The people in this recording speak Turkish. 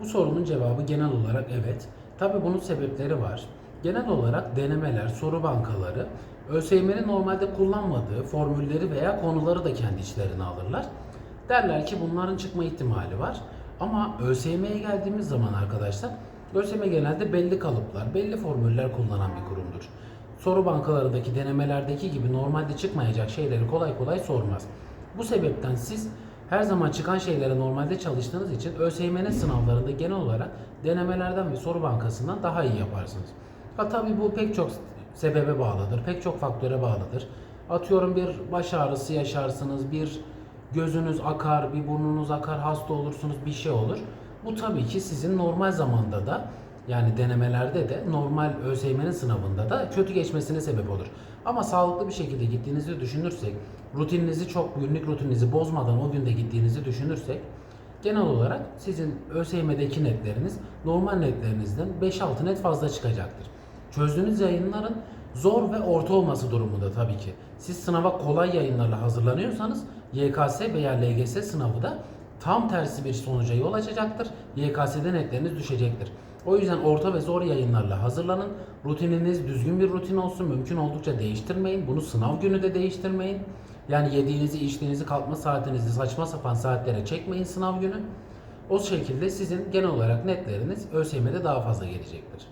Bu sorunun cevabı genel olarak evet. Tabi bunun sebepleri var. Genel olarak denemeler, soru bankaları ÖSYM'nin normalde kullanmadığı formülleri veya konuları da kendi içlerine alırlar. Derler ki bunların çıkma ihtimali var. Ama ÖSYM'ye geldiğimiz zaman arkadaşlar ÖSYM genelde belli kalıplar, belli formüller kullanan bir kurumdur. Soru bankalarındaki denemelerdeki gibi normalde çıkmayacak şeyleri kolay kolay sormaz. Bu sebepten siz her zaman çıkan şeylere normalde çalıştığınız için ÖSYM'nin sınavlarında genel olarak denemelerden ve soru bankasından daha iyi yaparsınız. Ha tabii bu pek çok sebebe bağlıdır, pek çok faktöre bağlıdır. Atıyorum bir baş ağrısı yaşarsınız, bir gözünüz akar, bir burnunuz akar, hasta olursunuz, bir şey olur. Bu tabii ki sizin normal zamanda da yani denemelerde de normal ÖSYM'nin sınavında da kötü geçmesine sebep olur. Ama sağlıklı bir şekilde gittiğinizi düşünürsek, rutininizi çok günlük rutininizi bozmadan o günde gittiğinizi düşünürsek genel olarak sizin ÖSYM'deki netleriniz normal netlerinizden 5-6 net fazla çıkacaktır. Çözdüğünüz yayınların zor ve orta olması durumunda tabii ki. Siz sınava kolay yayınlarla hazırlanıyorsanız YKS veya LGS sınavı da tam tersi bir sonuca yol açacaktır. YKS'de netleriniz düşecektir. O yüzden orta ve zor yayınlarla hazırlanın. Rutininiz düzgün bir rutin olsun. Mümkün oldukça değiştirmeyin. Bunu sınav günü de değiştirmeyin. Yani yediğinizi, içtiğinizi, kalkma saatinizi saçma sapan saatlere çekmeyin sınav günü. O şekilde sizin genel olarak netleriniz ÖSYM'de daha fazla gelecektir.